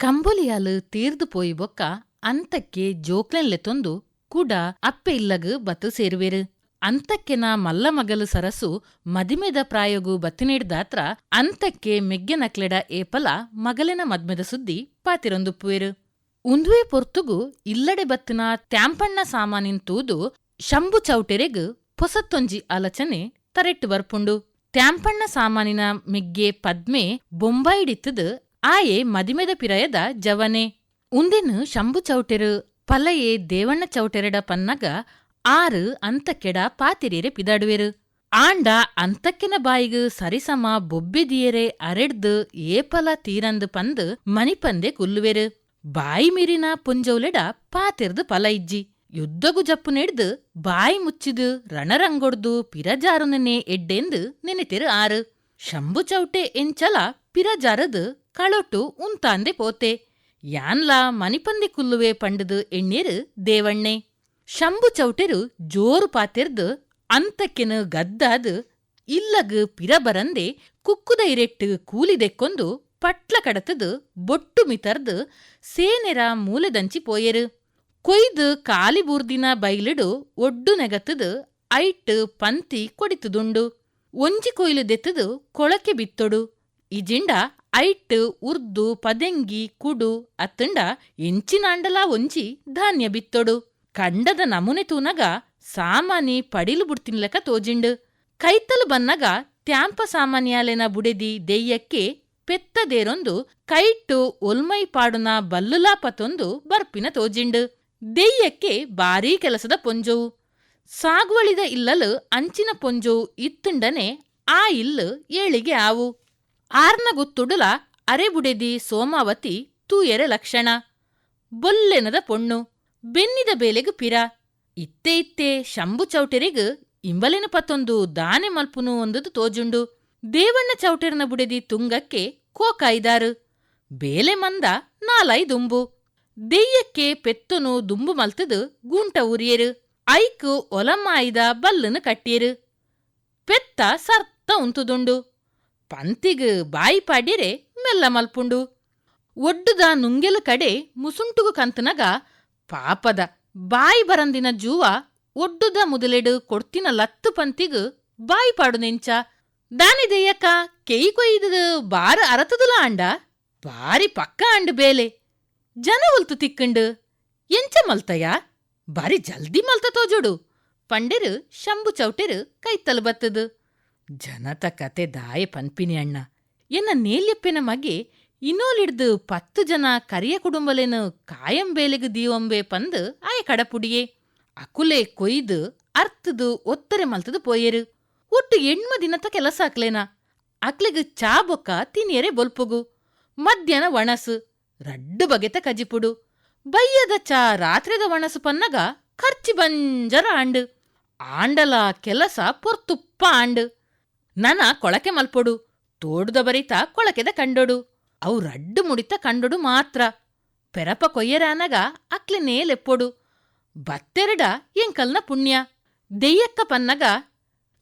ಕಂಬೊಲಿಯಾಲು ತೀರ್ದು ಪೋಯಿ ಬೊಕ್ಕ ಅಂತಕ್ಕೆ ಜೋಕ್ಲೆನ್ಲೆ ತೊಂದು ಕೂಡ ಅಪ್ಪೆ ಇಲ್ಲಗ್ ಬತ್ತು ಸೇರುವೆರು. ಅಂತಕ್ಕೆನ ಮಲ್ಲ ಮಗಲು ಸರಸು ಮದಿಮೆದ ಪ್ರಾಯಗು ಬತ್ತಿನಿಡ್ದಾತ್ರ ಅಂತಕ್ಕೆ ಮೆಗ್ಗೆ ನಕ್ಲೆಡ ಏಪಲ ಮಗಲಿನ ಮದ್ಮೆದ ಸುದ್ದಿ ಪಾತಿರೊಂದುಪ್ಪುವೆರು ಉಂದುವೆ ಪೊರ್ತುಗು ಇಲ್ಲಡೆ ಬತ್ತಿನ ತ್ಯಾಂಪಣ್ಣ ಸಾಮಾನಿನ್ ತೂದು ಶಂಭು ಚೌಟೆರೆಗ್ ಪೊಸತ್ತೊಂಜಿ ಆಲೋಚನೆ ತರೆಟ್ಟು ಬರ್ಪುಂಡು. ತ್ಯಾಂಪಣ್ಣ ಸಾಮಾನಿನ ಮೆಗ್ಗೆ ಪದ್ಮೆ ಬೊಂಬಾಯಿಡಿತ್ತದು ಆಯೆ ಮದಿಮೆದ ಪಿರಯದ ಜವನೆ. ಉಂದೆನು ಶಂಭು ಚೌಟೆರು ಪಲಯೆ ದೇವಣ್ಣ ಚೌಟೆರಡ ಪನ್ನಗ, ಆರು ಅಂತಕ್ಕೆಡ ಪಾತಿರೇರೆ ಪಿದಾಡುವೆರು. ಆಂಡ ಅಂತಕ್ಕಿನ ಬಾಯಿಗು ಸರಿಸಮ ಬೊಬ್ಬಿದಿಯರೆ ಅರೆಡ್ದು ಏಪಲ ತೀರಂದು ಪಂದು ಮಣಿಪಂದೆ ಕುಲ್ಲುವೆರು. ಬಾಯಿ ಮೀರಿನ ಪುಂಜೌಲೆಡ ಪಾತಿರ್ದು ಪಲ ಇಜ್ಜಿ. ಯುದ್ಧಗು ಜಪ್ಪು ನೆಡ್ದು ಬಾಯಿ ಮುಚ್ಚಿದು ರಣರಂಗೊಡ್ದು ಪಿರಜಾರುನನೆ ಎಡ್ಡೆಂದು ನೆನೆತೆರು ಆರು. ಶಂಭು ಚೌಟೆ ಎಂಚಲ ಪಿರಜಾರದು ಕಳೊಟ್ಟು ಉಂತಾಂದೆ ಪೋತೆ. ಯಾನ್ಲಾ ಮನಿಪಂದೆ ಕುಲ್ಲುವೆ ಪಂಡದು ಎಣ್ಣೆರು ದೇವಣ್ಣೆ. ಶಂಭು ಚೌಟೆರು ಜೋರು ಪಾತೆರ್ದು ಅಂತಕ್ಕೆನು ಗದ್ದಾದು ಇಲ್ಲಗ ಪಿರಬರಂದೆ ಕುಕ್ಕುದ ಇರೆಟ್ಟು ಕೂಲಿದೆಕ್ಕೊಂದು ಪಟ್ಲ ಕಡತದು ಬೊಟ್ಟು ಮಿತರ್ದು ಸೇನೆರ ಮೂಲೆದಂಚಿ ಪೋಯೆರು. ಕೊಯ್ದು ಕಾಲಿಬೂರ್ದಿನ ಬೈಲಿಡು ಒಡ್ಡು ನೆಗತದು ಐಟ್ ಪಂತಿ ಕೊಡಿತುದುಂಡು. ಒಂಜಿ ಕೊಯ್ಲು ದೆತ್ತದು ಕೊಳಕೆ ಬಿತ್ತೊಡು. ಇಜಿಂಡ ಐಟ್, ಉರ್ದು, ಪದೆಂಗಿ, ಕುಡು, ಅತ್ತಂಡ ಎಂಚಿನಾಂಡಲ ಒಂಜಿ ಧಾನ್ಯ ಬಿತ್ತೊಡು. ಕಂಡದ ನಮೂನೆ ತೂನಗ ಸಾಮಾನಿ ಪಡಿಲು ಬುಡ್ತಿನ್ಲಕ ತೋಜಿಂಡು. ಕೈತಲು ಬನ್ನಗ ತ್ಯಾಂಪ ಸಾಮಾನ್ಯಾಲೆನ ಬುಡೆದಿ ದೆಯ್ಯಕ್ಕೆ ಪೆತ್ತದೇರೊಂದು ಕೈಟ್ಟು ಒಲ್ಮೈ ಪಾಡುನ ಬಲ್ಲುಲಾಪತೊಂದು ಬರ್ಪಿನ ತೋಜಿಂಡು. ದೆಯ್ಯಕ್ಕೆ ಭಾರೀ ಕೆಲಸದ ಪೊಂಜವು. ಸಾಗುವಳಿದ ಇಲ್ಲಲು ಅಂಚಿನ ಪೊಂಜವು ಇತ್ತುಂಡನೆ ಆ ಇಲ್ಲು ಏಳಿಗೆ ಆವು. ಆರ್ನ ಗುತ್ತುಡುಲ ಅರೆಬುಡೆದಿ ಸೋಮಾವತಿ ತೂಯರೆ ಲಕ್ಷಣ. ಬೊಲ್ಲೆನದ ಪೊಣ್ಣು, ಬೆನ್ನಿದ ಬೇಲೆಗು ಪಿರ. ಇತ್ತೆ ಇತ್ತೆ ಶಂಭು ಚೌಟೆರಿಗು ಇಂಬಲಿನ ಪತ್ತೊಂದು ದಾನೆ ಮಲ್ಪುನು ಒಂದುದು ತೋಜುಂಡು. ದೇವಣ್ಣ ಚೌಟೆರನ ಬುಡೆದಿ ತುಂಗಕ್ಕೆ ಕೋಕಾಯ್ದಾರು. ಬೇಲೆ ಮಂದ ನಾಲೈ ದುಂಬು. ದೆಯ್ಯಕ್ಕೆ ಪೆತ್ತನು ದುಂಬು ಮಲ್ತದು ಗೂಂಟ ಉರಿಯರು ಐಕು ಒಲಮಾಯ್ದ ಬಲ್ಲನು ಕಟ್ಟಿಯರು. ಪೆತ್ತ ಸರ್ತ ಉಂತುದುಂಡು. ಪಂತಿಗ್ ಬಾಯಿ ಪಾಡಿರೆ ಮೆಲ್ಲ ಮಲ್ಪುಂಡು. ಒಡ್ಡುದ ನುಂಗೆಲ ಕಡೆ ಮುಸುಂಟುಗು ಕಂತನಗ ಪಾಪದ ಬಾಯಿ ಬರಂದಿನ ಜೂವ ಒಡ್ಡುದ ಮುದಲೆಡು ಕೊಡ್ತಿನ ಲತ್ತು ಪಂತಿಗ ಬಾಯಿ ಪಾಡು ನೆಂಚ. ದಾನಿ ದೆಯ್ಯಕ್ಕ ಕೆಯಿ ಕೊಯ್ದು ಬಾರ ಅರತದಲ ಆಂಡ ಬಾರಿ ಪಕ್ಕ ಅಂಡ್ ಬೇಲೆ. ಜನ ಉಲ್ತು ತಿಕ್ಕಂಡು. ಎಂಚ ಮಲ್ತಯ ಬಾರಿ ಜಲ್ದಿ ಮಲ್ತ ತೋಜೋಡು ಪಂಡೆರು ಶಂಭು ಚೌಟೆರು ಕೈತಲು ಬತ್ತದು ಜನತ ಕತೆ ದಾಯ ಪನ್ಪಿನಿ ಅಣ್ಣ. ಎನ್ನ ನೇಲ್ಯಪ್ಪೆನ ಮಗೆ ಇನ್ನೋಲಿಡ್ದು ಪತ್ತು ಜನ ಕರಿಯ ಕುಡುಂಬಲೇನು ಕಾಯಂ ಬೇಲೆಗು ದೀವಂಬೆ ಪಂದು ಆಯ ಕಡಪುಡಿಯೇ. ಅಕುಲೆ ಕೊಯ್ದು ಅರ್ತದು ಒತ್ತರೆ ಮಲ್ತದು ಪೋಯೆರು ಒಟ್ಟು ಎಣ್ಮ ದಿನತ ಕೆಲಸ ಆಕ್ಲೇನ ಅಕ್ಲೆಗ್ ಚಾ ಬೊಕ್ಕ ತಿನಿಯರೆ ಬೊಲ್ಪುಗು. ಮಧ್ಯಾಹ್ನ ವಣಸು, ರಡ್ಡು ಬಗೆತ ಕಜಿಪುಡು. ಬಯ್ಯದ ಚಾ ರಾತ್ರಿದ ವಣಸು ಪನ್ನಗ ಖರ್ಚಿ ಬಂಜರ ಆಂಡು. ಆಂಡಲ ಕೆಲಸ ಪೊರ್ತುಪ್ಪ ಆಂಡು. ನನ ಕೊಳಕೆ ಮಲ್ಪೊಡು, ತೋಡುದ ಬರಿತ ಕೊಳಕೆದ ಕಂಡೊಡು. ಅವು ರಡ್ಡು ಮುಡಿತ ಕಂಡೊಡು ಮಾತ್ರ. ಪೆರಪ ಕೊಯ್ಯರಾನಗ ಅಕ್ಲೆ ನೇಲೆಪ್ಪೊಡು. ಬತ್ತೆರಡ ಎಂಕಲ್ನ ಪುಣ್ಯ. ದೆಯ್ಯಕ್ಕ ಪನ್ನಗ,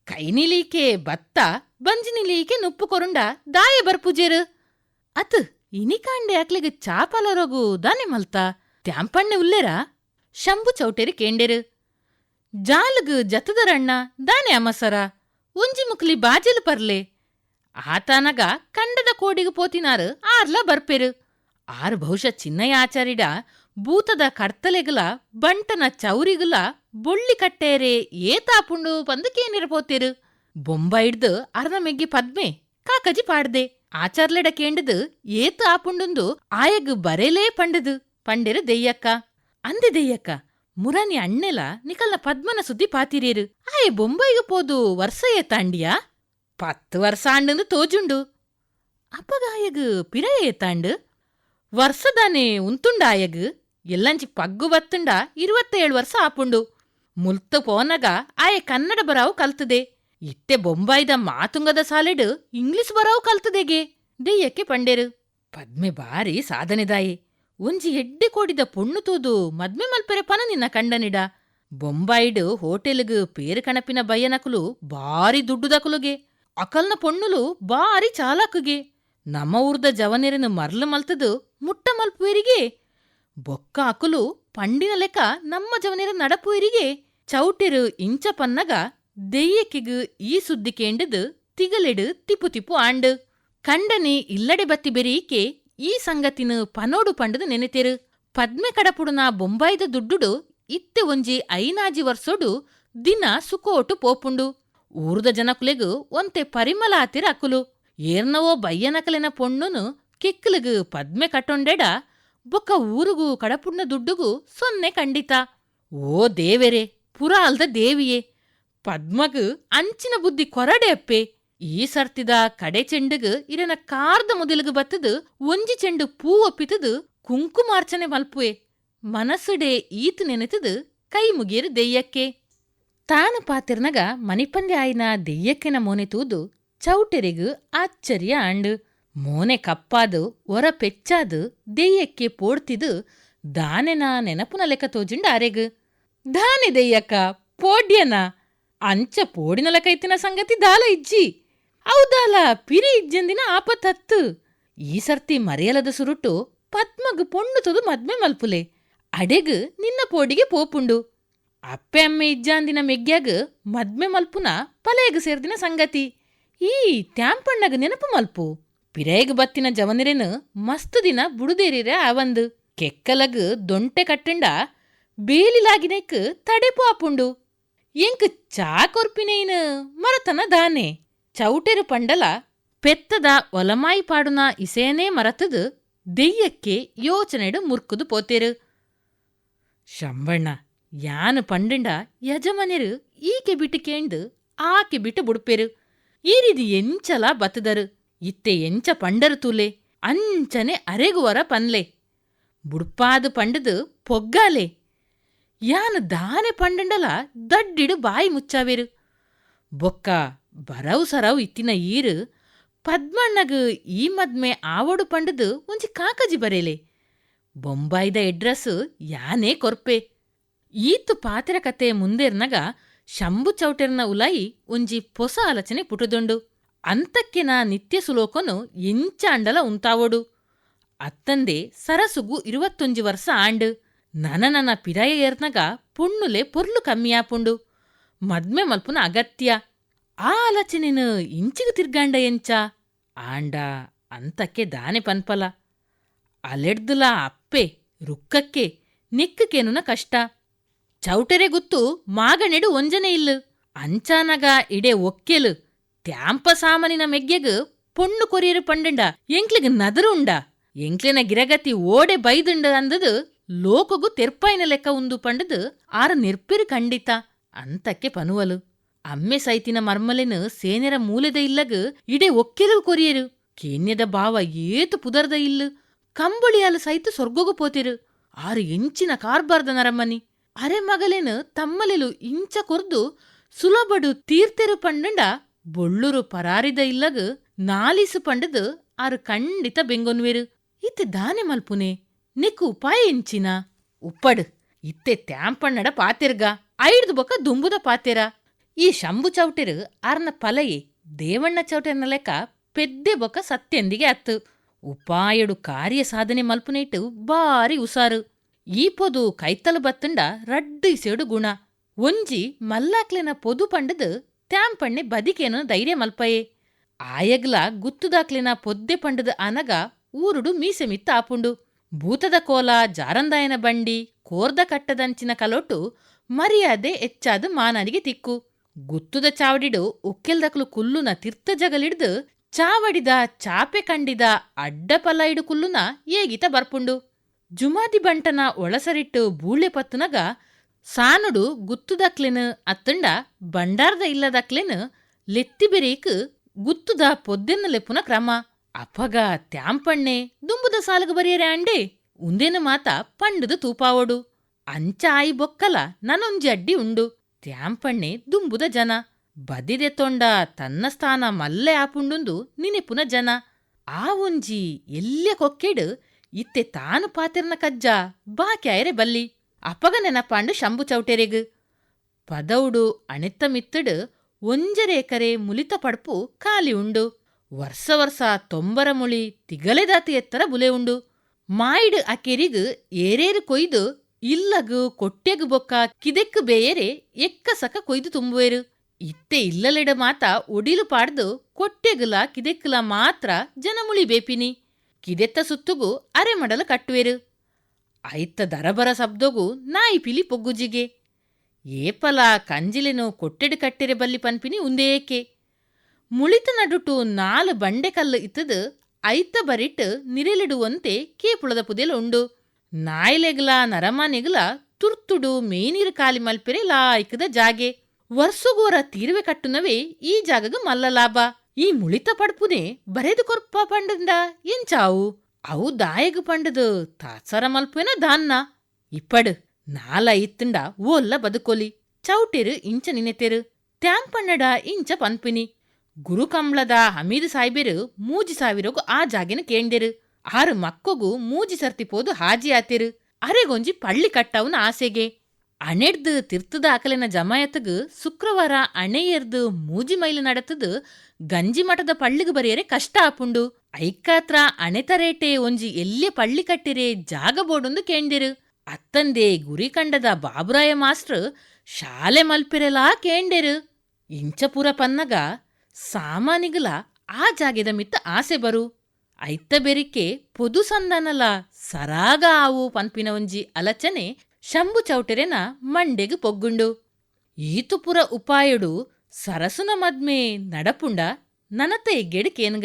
ಕೈನಿಲೀಕೆ ಬತ್ತ, ಬಂಜಿನಿಲೀಕೆ ನುಪ್ಪು ಕೊರುಂಡ ದಾಯ ಬರ್ಪುಜೇರು. ಅತ್ ಇನಿಕಾಂಡೆ ಅಕ್ಲಿಗೆ ಚಾಪಲರೊಗು ದಾನೆ ಮಲ್ತ. ತ್ಯಾಂಪಣ್ಣೆ ಉಲ್ಲೆರ ಶಂಭು ಚೌಟೇರಿ ಕೇಂಡೆರು. ಜಾಲಗ್ ಜತದರಣ್ಣ ದಾನೆ ಅಮಸರ. ಒಂಜಿ ಮುಕ್ಲಿ ಬಾಜಲು ಪರ್ಲೆ. ಆತನಗ ಕಂಡದ ಕೋಡಿಗು ಪೋತಿನಾರು ಆರ್ಲ ಬರ್ಪೆರು. ಆರ್ ಬಹುಶಃ ಚಿನ್ನಯ್ಯ ಆಚಾರಿಡ ಭೂತದ ಕರ್ತಲೆಗಲ ಬಂಟನ ಚೌರಿಗಲ ಬೊಳ್ಳಿ ಕಟ್ಟೇರೆ ಏತಾಪುಂಡು ಪಂದು ಕೇನಿರಪೋತೆರು ಬೊಂಬ ಹಿಡ್ದು ಅರ್ನ ಮೆಗ್ಗಿ ಪದ್ಮೆ ಕಾಕಜಿ ಪಾಡ್ದೆ. ಆಚಾರ್ಲೆಡ ಕೇಂಡದು ಏತು ಆಪುಂಡುಂದು ಆಯಗ್ ಬರೇಲೇ ಪಂಡದು. ಪಂಡೆರು ದೆಯ್ಯಕ್ಕ. ಅಂದೆ ದೆಯ್ಯಕ್ಕ. ಮುರಾನಿ ಅಣ್ಣೆಲ ನಿಕಲ್ನ ಪದ್ಮನ ಸುದ್ದಿ ಪಾತಿರೇರು ಆಯೆ ಬೊಂಬೈಗೆ ಪೋದು ವರ್ಷ ಏತಾಂಡಿಯಾ ಪತ್ತು ವರ್ಷ ಆಂಡಂದು ತೋಜುಂಡು. ಅಪ್ಪಗ ಆಯಗ್ ಪಿರ ಏತಾಂಡು ವರ್ಷದಾನೆ ಉಂತುಂಡ ಆಯಗ್ ಎಲ್ಲಂಚಿ ಪಗ್ಗು ಬತ್ತುಂಡ? ಇರುವತ್ತೇಳು ವರ್ಷ ಆಪುಂಡು. ಮುಲ್ತ ಪೋನಗ ಆಯೆ ಕನ್ನಡ ಬರಾವು ಕಲ್ತದೆ. ಇತ್ತೆ ಬೊಂಬಾಯ್ದ ಮಾತುಂಗದ ಸಾಲೆಡು ಇಂಗ್ಲಿಷ್ ಬರಾವು ಕಲ್ತದೆಗೆ? ದೆಯ್ಯಕ್ಕೆ ಪಂಡೆರು. ಪದ್ಮೆ ಬಾರಿ ಸಾಧನೆದಾಯಿ ಒಂಜಿ ಎಡ್ಡೆ ಕೋಡಿದ ಪೊಣ್ಣು ತೂದು ಮದ್ಮೆ ಮಲ್ಪೆರೆ ಪನ ನಿನ್ನ ಕಂಡನಿಡ. ಬೊಂಬಾಯಿಡು ಹೋಟೆಲ್ಗ್ ಪೇರು ಕಣಪಿನ ಬಯ್ಯನಕುಲು ಬಾರಿ ದುಡ್ಡುದಕುಲುಗೆ ಅಕಲ್ನ ಪೊಣ್ಣುಲು ಬಾರಿ ಚಾಲಾಕುಗೆ. ನಮ್ಮ ಊರ್ದ ಜವನೆರನು ಮರ್ಲು ಮಲ್ತದು ಮುಟ್ಟ ಮಲ್ಪುವೆರಿಗೆ. ಬೊಕ್ಕ ಅಕುಲು ಪಂಡಿನ ಲೆಕ್ಕ ನಮ್ಮ ಜವನೆರ ನಡಪುವೆರಿಗೆ. ಚೌಟೆರು ಇಂಚ ಪನ್ನಗ ದೆಯ್ಯಕ್ಕಿಗು ಈ ಸುದ್ದಿ ಕೇಂಡದು ತಿಗಲೆಡು ತಿಪ್ಪು ತಿಪ್ಪು ಆಂಡು. ಕಂಡನಿ ಇಲ್ಲಡೆ ಬತ್ತಿ ಬೆರೀಕೆ ಈ ಸಂಗತಿನ ಪನೋಡು ಪಂಡದು ನೆನೆತೆರು. ಪದ್ಮೆ ಕಡಪುಡುನ ಬೊಂಬಾಯಿದ ದುಡ್ಡುಡು, ಇತ್ತೆ ಒಂಜಿ ಐನಾಜಿ ವರ್ಸೋಡು ದಿನ ಸುಕೋಟು ಪೋಪುಂಡು. ಊರ್ದ ಜನಕುಲೆಗು ಒಂತೆ ಪರಿಮಲ ಆತಿರ ಅಕುಲು. ಏರ್ನವೋ ಬಯ್ಯನಕಲೆನ ಪೊಣ್ಣುನು, ಕಿಕ್ಕಲಿಗು ಪದ್ಮೆ ಕಟ್ಟೊಂಡೆಡ, ಬೊಕ್ಕ ಊರುಗೂ ಕಡಪುಡ್ನ ದುಡ್ಡುಗೂ ಸೊನ್ನೆ ಖಂಡಿತ ಓ ದೇವೆರೆ ಪುರಾಲ್ದ ದೇವಿಯೇ, ಪದ್ಮಗು ಅಂಚಿನ ಬುದ್ಧಿ ಕೊರಡೆ ಅಪ್ಪೆ ಈ ಸರ್ತಿದ ಕಡೆ ಚೆಂಡಗ ಇರನ ಕಾರ್ದ ಮೊದಲಿಗೆ ಬತ್ತದು, ಒಂಜಿ ಚೆಂಡು ಪೂ ಒಪ್ಪಿತದು ಕುಂಕುಮಾರ್ಚನೆ ಮಲ್ಪುವೆ. ಮನಸ್ಸುಡೆ ಈತು ನೆನೆತದು, ಕೈ ಮುಗಿಯರು ದೆಯ್ಯಕ್ಕೆ. ತಾನು ಪಾತಿರ್ನಗ ಮನಿಪಂದೆ ಆಯ್ನ ದೆಯ್ಯಕ್ಕೆನ ಮೋನೆ ತೂದು, ಚೌಟೆರಿಗು ಆಶ್ಚರ್ಯ ಅಂಡು ಮೋನೆ ಕಪ್ಪಾದು ಒರ ಪೆಚ್ಚಾದು, ದೆಯ್ಯಕ್ಕೆ ಪೋಡ್ತಿದು ದಾನೆನ ನೆನಪುನ ಲೆಕ್ಕ ತೋಜುಂಡು ಆರೆಗು. ದಾನೆ ದೆಯ್ಯಕ್ಕ ಪೋಡ್ಯನ, ಅಂಚ ಪೋಡಿನ ಲೆಕ್ಕ ಸಂಗತಿ ದಾಲ ಇಜ್ಜಿ. ಹೌದಾಲ ಪಿರಿ ಇಜ್ಜಂದಿನ ಆಪತ್ತತ್ತು. ಈ ಸರ್ತಿ ಮರೆಯಲದ ಸುರುಟು ಪದ್ಮಗ್ ಪೊಣ್ಣು ತುದು ಮದ್ಮೆ ಮಲ್ಪುಲೆ. ಅಡೆಗ್ ನಿನ್ನ ಪೋಡಿಗೆ ಪೋಪುಂಡು. ಅಪ್ಪೆ ಅಮ್ಮೆ ಇಜ್ಜಾಂದಿನ ಮೆಗ್ಗ್ಯಾಗ ಮದ್ಮೆ ಮಲ್ಪುನ ಪಲೆಯಗ ಸೇರ್ದಿನ ಸಂಗತಿ. ಈ ತ್ಯಾಂಪಣ್ಣಗ ನೆನಪು ಮಲ್ಪು. ಪಿರೇಗ್ ಬತ್ತಿನ ಜವನಿರೇನು ಮಸ್ತ್ ದಿನ ಬುಡುದೇರಿರೆ ಆವಂದು. ಕೆಕ್ಕಲಗ್ ದೊಂಟೆ ಕಟ್ಟಂಡ ಬೇಲಿಲಾಗಿನೇಕ್ ತಡೆಪು ಆಪುಂಡು ಎಂಕ್ ಚಾ ಕೊರ್ಪಿನೇನು ಮರತನ ದಾನೆ. ಚೌಟೆರು ಪಂಡಲ ಪೆತ್ತದ ಒಲಮಾಯಿ ಪಾಡುನ ಇಸೇನೇ ಮರತದು ದೆಯ್ಯಕ್ಕೆ ಯೋಚನೆಡು ಮುರ್ಕುದು ಪೋತೇರು. ಶಂಬಣ್ಣ ಯಾನು ಪಂಡಂಡ ಯಜಮನೆರು ಈಕೆ ಬಿಟ್ಟು ಕೇಂದು ಆಕೆ ಬಿಟ್ಟು ಈ ಈರಿದು ಎಂಚಲ ಬತ್ತದರು. ಇತ್ತೆ ಎಂಚ ಪಂಡರು ತೂಲೆ. ಅಂಚನೆ ಅರೆಗುವರ ಪನ್ಲೆ. ಬುಡ್ಪಾದು ಪಂಡದು ಪೊಗ್ಗಾಲೆ. ಯಾನು ದಾನೆ ಪಂಡಂಡಲ ದಡ್ಡಿಡು ಬಾಯಿ ಮುಚ್ಚಾವೇರು. ಬೊಕ್ಕ ಬರವು ಸರವು ಇತ್ತಿನ ಈರು, ಪದ್ಮಣ್ಣಗ ಈ ಮದ್ಮೆ ಆವಡು ಪಂಡದು ಒಂಜಿ ಕಾಕಜಿ ಬರೇಲೆ. ಬೊಂಬಾಯಿದ ಎಡ್ರಸ್ ಯಾನೇ ಕೊರ್ಪೆ. ಈತು ಪಾತ್ರ ಕತೆ ಮುಂದೆರ್ನಗ ಶಂಭು ಚೌಟೆರ್ನ ಉಲಾಯಿ ಒಂಜಿ ಪೊಸ ಆಲೋಚನೆ ಪುಟದೊಂಡು. ಅಂತಕ್ಕೆ ನಾ ನಿತ್ಯ ಸುಲೋಕನು ಎಂಚಾಂಡಲ ಉಂತಾವೋಡು. ಅತ್ತಂದೆ ಸರಸುಗು ಇರುವತ್ತೊಂಜಿ ವರ್ಷ ಆಂಡ್. ನನನನ ಪಿರಾಯ ಏರ್ನಗ ಪುಣ್ಣುಲೆ ಪೊರ್ಲು ಕಮ್ಮಿಯಾಪುಂಡು. ಮದ್ಮೆ ಮಲ್ಪುನ ಅಗತ್ಯ. ಆ ಆಲೋಚನೆನು ಇಂಚಿಗು ತಿರ್ಗಾಂಡ ಎಂಚ? ಆಂಡ, ಅಂತಕ್ಕೆ ದಾನೆ ಪನ್ಪಲ. ಅಲೆಡ್ದುಲ ಅಪ್ಪೆ, ರುಕ್ಕಕ್ಕೆ ನಿಕ್ಕಕೇನುನ ಕಷ್ಟ. ಚೌಟರೆ ಗುತ್ತು ಮಾಗನೆಡು ಒಂಜನೆ ಇಲ್ಲು. ಅಂಚಾನಗ ಇಡೆ ಒಕ್ಕೆಲು. ತ್ಯಾಂಪ ಸಾಮನಿನ ಮೆಗ್ಗೆಗ್ ಪೊಣ್ಣು ಕೊರಿಯರು ಪಂಡಂಡ. ಎಂಕ್ಲಿಗ್ ನದರುಂಡ ಎಂಕ್ಲಿನ ಗಿರಗತಿ ಓಡೆ ಬೈದುಂಡ ಅಂದದು ಲೋಕಗು ತೆರ್ಪಾಯಿನ ಲೆಕ್ಕ ಉಂದು ಪಂಡದು ಆರ ನೆರ್ಪಿರು ಖಂಡಿತ. ಅಂತಕ್ಕೆ ಪನುವಲು. ಅಮ್ಮೆ ಸೈತಿನ ಮರ್ಮಲೆನ್ ಸೇನೆರ ಮೂಲೆದ ಇಲ್ಲಗು ಇಡೆ ಒಕ್ಕೆಲು ಕೊರಿಯರು. ಕೇನ್ಯದ ಬಾವ ಏತು ಪುದರ್ದ ಇಲ್ಲು. ಕಂಬಳಿಯಾಲು ಸೈತು ಸೊರ್ಗೊಗು ಪೋತಿರು. ಆರು ಎಂಚಿನ ಕಾರ್ಬಾರ್ದ ನರಮ್ಮನಿ ಅರೆ ಮಗಲೇನು ತಮ್ಮಲೆಲು ಇಂಚ ಕೊರ್ದು ಸುಲಭಡು ತೀರ್ತೆರು ಪಂಡಂಡ ಬೊಳ್ಳುರು ಪರಾರಿದ ಇಲ್ಲಗು ನಾಲಿಸು ಪಂಡದು ಆರು ಖಂಡಿತ ಬೆಂಗೊನ್ವೆರು. ಇತ್ತೆ ದಾನೆ ಮಲ್ಪುನೆ. ನಿಕ್ಕು ಉಪಾಯ ಎಂಚಿನ. ಉಪ್ಪಡು. ಇತ್ತೆ ತ್ಯಾಂಪಣ್ಣಡ ಪಾತೆರ್ಗ. ಐಡ್ದು ಬೊಕ್ಕ ದುಂಬುದ ಪಾತೆರ. ಈ ಶಂಭು ಚೌಟೆರು ಅರ್ನ ಪಲಯೆ ದೇವಣ್ಣ ಚೌಟಿನ ಲೆಕ್ಕ ಪೆದ್ದೆ ಬೊಕ್ಕ ಸತ್ಯಂದಿಗೆ ಅತ್ತು. ಉಪಾಯಡು ಕಾರ್ಯ ಸಾಧನೆ ಮಲ್ಪುನೇಟು ಬಾರಿ ಉಸಾರು ಈ ಪೊದು ಕೈತಲು ಬತ್ತುಂಡ ರಡ್ಡು ಇಸೇಡು ಗುಣ. ಒಂಜಿ ಮಲ್ಲಾಕ್ಲೆನ ಪೊದು ಪಂಡದು ತ್ಯಾಂಪಣ್ಣೆ ಬದಿಕೇನು ಧೈರ್ಯ ಮಲ್ಪಯೇ. ಆಯಗ್ಲ ಗುತ್ತುದಾಕ್ಲೆನ ಪೊದ್ದೆ ಪಂಡದ ಅನಗ ಊರುಡು ಮೀಸೆ ಮಿತ್ತ ಆಪುಂಡು. ಭೂತದ ಕೋಲ ಜಾರಂದಾಯನ ಬಂಡಿ ಕೋರ್ದ ಕಟ್ಟದಂಚಿನ ಕಲೊಟ್ಟು ಮರ್ಯಾದೆ ಹೆಚ್ಚಾದ ಮಾನನಿಗೆ ತಿಕ್ಕು ಗುತ್ತುದ ಚಾವಡಿಡು ಉಕ್ಕೆಲ್ದಕ್ಲು ಕುಲ್ಲುನ ತಿರ್ತ ಜಗಲಿಡ್ದು ಚಾವಡಿದ, ಚಾಪೆ ಕಂಡಿದ ಅಡ್ಡ ಇಡು ಕುಲ್ಲುನ ಏಗಿತ ಬರ್ಪುಂಡು. ಜುಮಾದಿ ಬಂಟನ ಒಳಸರಿಟ್ಟು ಬೂಳೆ ಪತ್ತುನಗ ಸಾನುಡು ಗುತ್ತುದಕ್ಲೆನು ಅತ್ತಂಡ ಬಂಡಾರ್ದ ಇಲ್ಲದಕ್ಲೆನು ಲೆತ್ತಿಬೆರೀಕ್ ಗುತ್ತುದ ಪೊದ್ದೆನ್ನ ಲೆಪ್ಪುನ ಕ್ರಮ. ಅಪಗ ತ್ಯಾಂಪಣ್ಣೆ ದುಂಬುದ ಸಾಲಗ ಬರೆಯರೆ ಅಂಡೆ ಉಂದೇನು ಮಾತ ಪಂಡದು ತೂಪಾವೋಡು. ಅಂಚ ಆಯಿ ಬೊಕ್ಕಲ ನನೊಂಜಿ ಅಡ್ಡಿ ಉಂಡು. ತ್ಯಾಂಪಣ್ಣೆ ದುಂಬುದ ಜನ. ಬದಿದೆ ತೊಂಡ ತನ್ನ ಸ್ಥಾನ ಮಲ್ಲೆ ಆಪುಂಡುಂದು ನಿನೆಪುನ ಜನ. ಆ ಒಂಜಿ ಎಲ್ಲೆ ಕೊಕ್ಕೆಡು ಇತ್ತೆ ತಾನು ಪಾತಿರ್ನ ಕಜ್ಜ ಬಾಕ್ಯಾಯರೆ ಬಲ್ಲಿ. ಅಪಗ ನೆನಪಾಂಡು ಶಂಭು ಚೌಟೆರೆಗ್. ಪದೌಡು ಅಣೆತ್ತ ಮಿತ್ತಡು ಒಂಜರೇಕರೆ ಮುಲಿತ ಪಡ್ಪು ಖಾಲಿ ಉಂಡು. ವರ್ಷ ವರ್ಷ ತೊಂಬರ ಮುಳಿ ತಿಗಲೆದಾತಿ ಎತ್ತರ ಬುಲೆ ಉಂಡು. ಮಾಯಿಡು ಅಕೆರಿಗ್ ಏರೇರು ಕೊಯ್ದು ಇಲ್ಲಗು ಕೊಟ್ಟೆಗು ಬೊಕ್ಕ ಕಿದೆಕ್ಕು ಬೇಯರೆ ಎಕ್ಕಸಕ ಕೊಯ್ದು ತುಂಬುವೆರು. ಇತ್ತೆ ಇಲ್ಲಲೆಡ ಮಾತ ಒಡಿಲು ಪಾಡ್ದು ಕೊಟ್ಟೆಗುಲ ಕಿದೆಕ್ಕುಲ ಮಾತ್ರ ಜನಮುಳಿ ಬೇಪಿನಿ. ಕಿದೆತ್ತ ಸುತ್ತುಗು ಅರೆ ಮಡಲ ಕಟ್ಟುವೆರು. ಐತ್ತ ದರಬರ ಶಬ್ದಗೂ ನಾಯಿ ಪಿಲಿ ಪೊಗ್ಗುಜಿಗೆ. ಏಪಲ ಕಂಜಿಲೆನು ಕೊಟ್ಟೆಡು ಕಟ್ಟೆರೆ ಬಲ್ಲಿ ಪನ್ಪಿನಿ ಉಂದೇಕೆ. ಮುಳಿತ ನಡುಟು ನಾಲು ಬಂಡೆಕಲ್ಲು ಇತ್ತದು ಐತ್ತ ಬರಿಟ್ ನಿರೆಲಿಡುವಂತೆ ಕೇಪುಳದ ಪುದೆಲ ಉಂಡು ನಾಯಿಲೆಗ್ಲ ನರಮನೆಗ್ಲ ತುರ್ತುಡು ಮೇನೀರು ಕಾಲಿ ಮಲ್ಪೆರೆ ಲಾಯ್ಕದ ಜಾಗೆ. ವರ್ಷಗೋರ ತೀರ್ವೆ ಕಟ್ಟುನವೇ ಈ ಜಾಗಗ ಮಲ್ಲ ಲಾಭ. ಈ ಮುಳಿತ ಪಡ್ಪುನೆ ಬರೆದು ಕೊರ್ಪ ಪಂಡಂದ ಎಂಚಾವು? ಅವು ದಾಯಗ ಪಂಡದು ತಾತ್ಸರ ಮಲ್ಪುವೆನ ದಾನ್ನ ಇಪ್ಪಡು, ನಾಲ ಇತ್ತಂಡ ಓಲ್ಲ ಬದುಕೊಲಿ. ಚೌಟೆರು ಇಂಚ ನಿನೆತೆರು ತ್ಯಾಂಪಣ್ಣಡ ಇಂಚ ಪನ್ಪಿನಿ. ಗುರು ಕಂಬ್ಳದ ಹಮೀದ್ ಸಾಯ್ಬೆರು ಮೂಜಿ ಸಾವಿರಗು ಆ ಜಾಗಿನ ಕೇಂಡೆರು ಆರು ಮಕ್ಕೊಗು ಮೂಜಿ ಸರ್ತಿಪೋದು ಹಾಜಿ ಆತಿರು. ಅರೆಗೊಂಜಿ ಪಳ್ಳಿ ಕಟ್ಟವನ ಆಸೆಗೆ. ಅಣೆಡ್ದು ತಿರ್ತದ ಅಕಲಿನ ಜಮಾಯತ್ಗ್ ಶುಕ್ರವಾರ ಅಣೆಯರ್ದು ಮೂಜಿ ಮೈಲು ನಡತದು ಗಂಜಿ ಮಠದ ಪಳ್ಳಿಗೆ ಬರೆಯರೆ ಕಷ್ಟ ಆಪುಂಡು. ಐಕಾತ್ರ ಅಣೆತರೇಟೆ ಒಂಜಿ ಎಲ್ಲೆ ಪಳ್ಳಿ ಕಟ್ಟಿರೆ ಜಾಗ ಬೋಡೊಂದು ಕೇಂದಿರು ಅತ್ತಂದೆ ಗುರಿ ಕಂಡದ ಬಾಬುರಾಯ ಮಾಸ್ಟ್ರ್ ಶಾಲೆ ಮಲ್ಪಿರೆಲಾ ಕೇಂಡೆರು ಇಂಚಪುರ ಪನ್ನಗ ಸಾಮಾನಿಗಲ ಆ ಜಾಗದ ಮಿತ್ತ ಆಸೆ ಬರು. ಐತ್ತ ಬೆರಿಕೆ ಪೊದು ಸಂದನಲ ಸರಾಗ ಆವು ಪನ್ಪಿನ ಒಂಜಿ ಅಲಚನೆ ಶಂಭು ಚೌಟೆರೆನ ಮಂಡೆಗ್ ಪೊಗ್ಗುಂಡು. ಈತುಪುರ ಉಪಾಯಡು ಸರಸುನ ಮದ್ಮೆ ನಡಪುಂಡ ನನತ ಎಗ್ಗೆಡ್ ಕೇನ್ಗ.